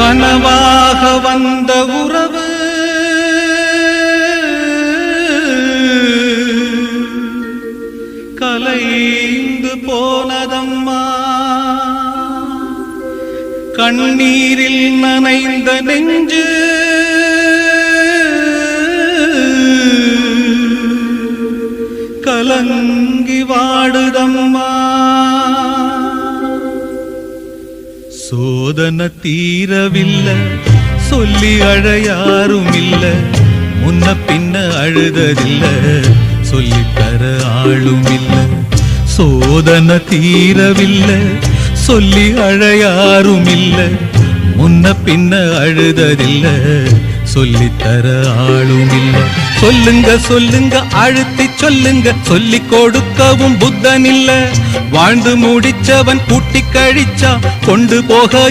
கனவாக வந்த உறவு. கலைந்து போனதம்மா. கண்ணீரில் நனைந்த நெஞ்சு. கலங்கி வாடுதம்மா. சோதனை தீரவில்லை சொல்லி அழ யாரும் இல்ல முன்ன பின்ன அழுததில்ல சொல்லி தர ஆளும் இல்ல சோதனை தீரவில்லை சொல்லி அழ யாரும் இல்ல முன்ன பின்ன அழுததில்லை சொல்லித்தர ஆளும் இல்லை சொல்லுங்க சொல்லுங்க அழுத்தி சொல்லுங்க சொல்லி கொடுக்கவும் புத்தன் இல்ல வாழ்ந்து முடிச்சவன் கூட்டி கழிச்சா கொண்டு போக